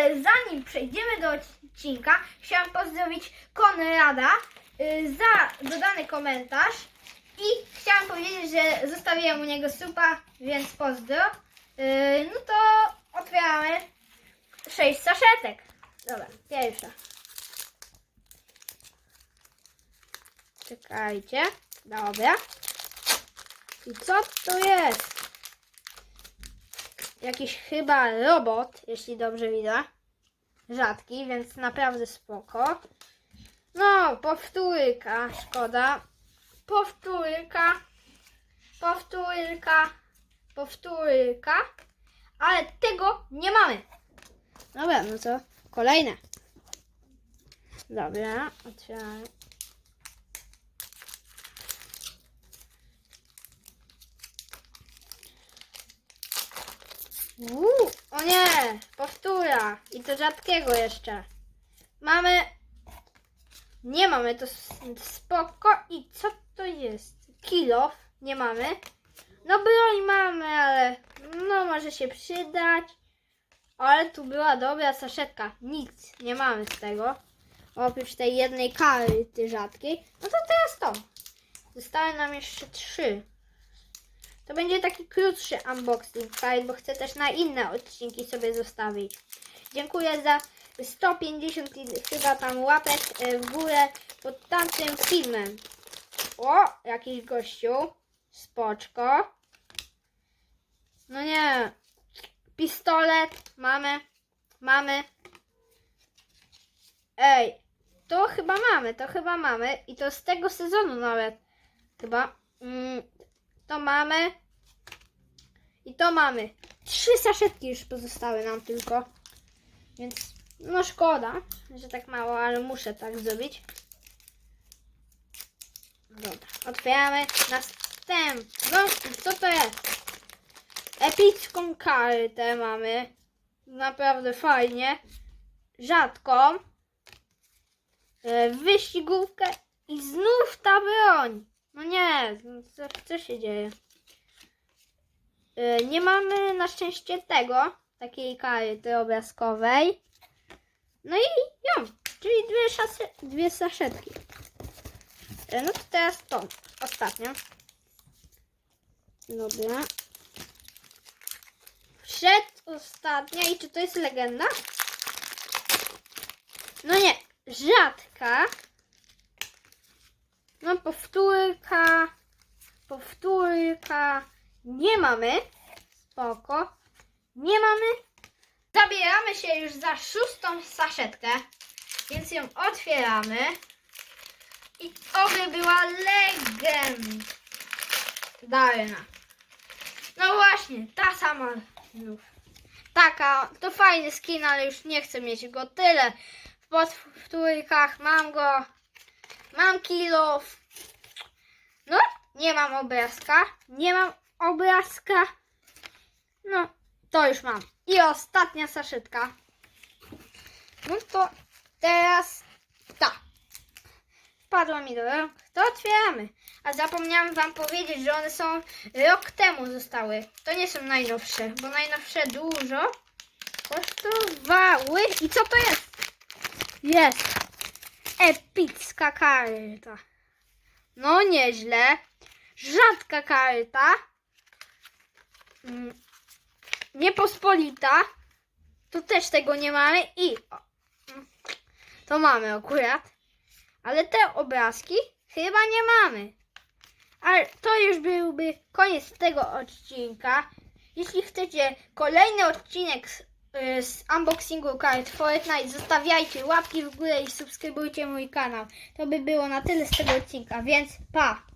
Ale zanim przejdziemy do odcinka, chciałam pozdrowić Konrada y, za dodany komentarz i chciałam powiedzieć, że zostawiłem u niego supa, więc pozdro. Y, no to otwieramy sześć saszetek. Dobra, pierwsza. Czekajcie. Dobra. I co to jest? Jakiś chyba robot, jeśli dobrze widzę. Rzadki, więc naprawdę spoko. No, powtórka, szkoda. Powtórka, powtórka, powtórka. Ale tego nie mamy. Dobra, no to kolejne. Dobra, otwieramy. Uuu, o nie, powtóra. I to rzadkiego jeszcze. Mamy. Nie mamy, to spoko. I co to jest? Kilo nie mamy. No broń mamy, ale no może się przydać. Ale tu była dobra saszetka. Nic nie mamy z tego. Oprócz tej jednej karty rzadkiej. No to teraz to. Zostały nam jeszcze trzy. To będzie taki krótszy unboxing file, bo chcę też na inne odcinki sobie zostawić. Dziękuję za 150 i- chyba tam łapek e, w górę pod tamtym filmem. O, jakiś gościu. Spoczko. No nie. Pistolet. Mamy. Mamy. Ej. To chyba mamy, to chyba mamy. I to z tego sezonu nawet. Chyba. Mm, to mamy. I to mamy. Trzy saszetki już pozostały nam tylko. Więc no szkoda, że tak mało, ale muszę tak zrobić. Dobra, otwieramy następną. Co to jest? Epicką kartę mamy. Naprawdę fajnie. Rzadką. E, Wyścigówkę i znów ta broń. No nie, co, się dzieje? E, Nie mamy na szczęście tego, takiej karty obrazkowej. No i ją, czyli dwie, szasy, dwie saszetki. E, No to teraz to, ostatnia. Dobra. Przedostatnia i czy to jest legenda? No nie, rzadka. No powtórka, powtórka. Nie mamy. Spoko. Nie mamy. Zabieramy się już za szóstą saszetkę, więc ją otwieramy. I oby była legendarna. No właśnie, ta sama. Taka, to fajny skin, ale już nie chcę mieć go tyle. W powtórkach mam go. Mam kilo. No, nie mam obrazka. Nie mam obrazka. No, to już mam. I ostatnia saszetka. No to teraz ta. Wpadła mi do rąk. To otwieramy. A zapomniałam wam powiedzieć, że one są rok temu zostały. To nie są najnowsze, bo najnowsze dużo kosztowały. I co to jest? Jest. Epicka karta. No nieźle. Rzadka karta. Mm, Niepospolita. Tu też tego nie mamy i mm, to mamy akurat. Ale te obrazki chyba nie mamy. Ale to już byłby koniec tego odcinka. Jeśli chcecie kolejny odcinek z, z unboxingu kart Fortnite, zostawiajcie łapki w górę i subskrybujcie mój kanał. To by było na tyle z tego odcinka, więc pa!